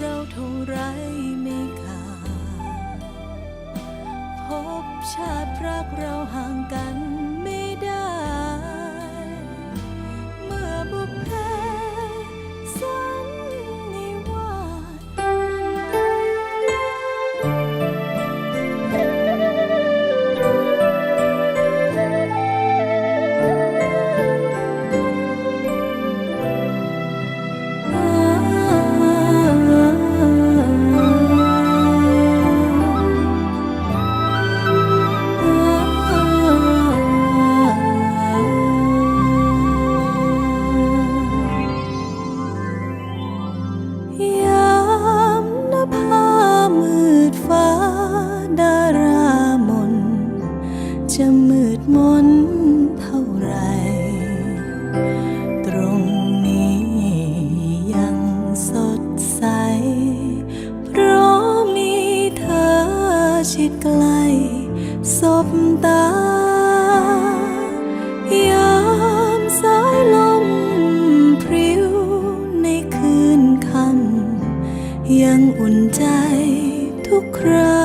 เราเท่าไรไม่ขาดพบชาติรักเราห่างกัน ดารามน จะมืดมนเท่าไร ตรงนี้ยังสดใส เพราะมีเธอชิดใกล้สบตายามสายลมพริ้วในคืนค่ำยังอุ่นใจทุกครา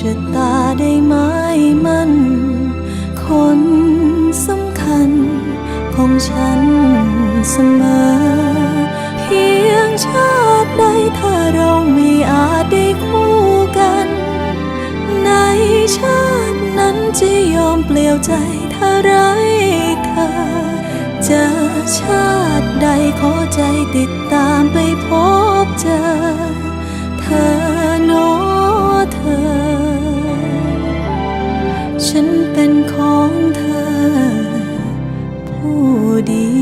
ชะตาได้ไหมมัน คนสำคัญ ของฉันเสมอ เพียงชาติใดถ้าเราไม่อาจได้คู่กัน ในชาตินั้นจะยอมเปลี่ยวใจถ้าไรเธอจอชาติใดขอใจติดตามไปพบเจอ เธอโนเธอ ฉันเป็นของเธอ ผู้เดียว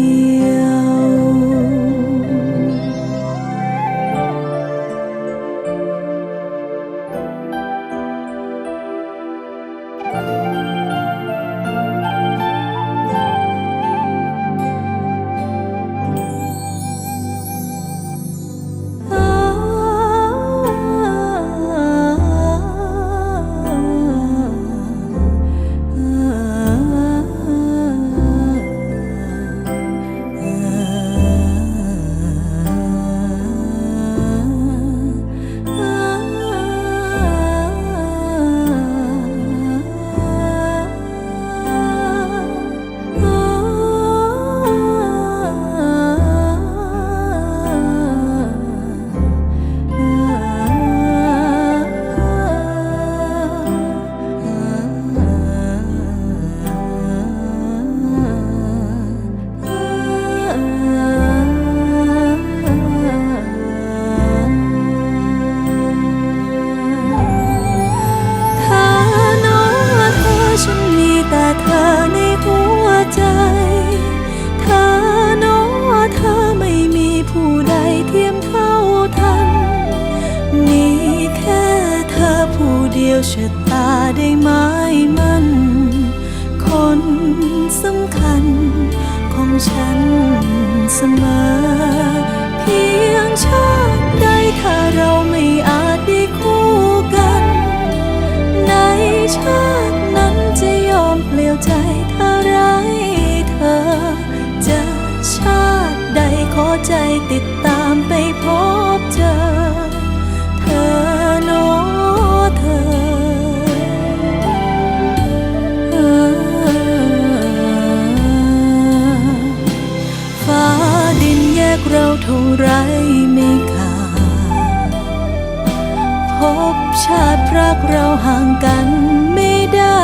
วชะตาได้ไหมมันคนสำคัญของฉันเสมอ เพียงชาติใดถ้าเราไม่อาจได้คู่กัน ในชาตินั้นจะยอมเปลี่ยวใจถ้าไรเธอ จะชาติใดขอใจติด ชาติรักเราห่างกันไม่ได้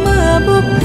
เมื่อบุพเพ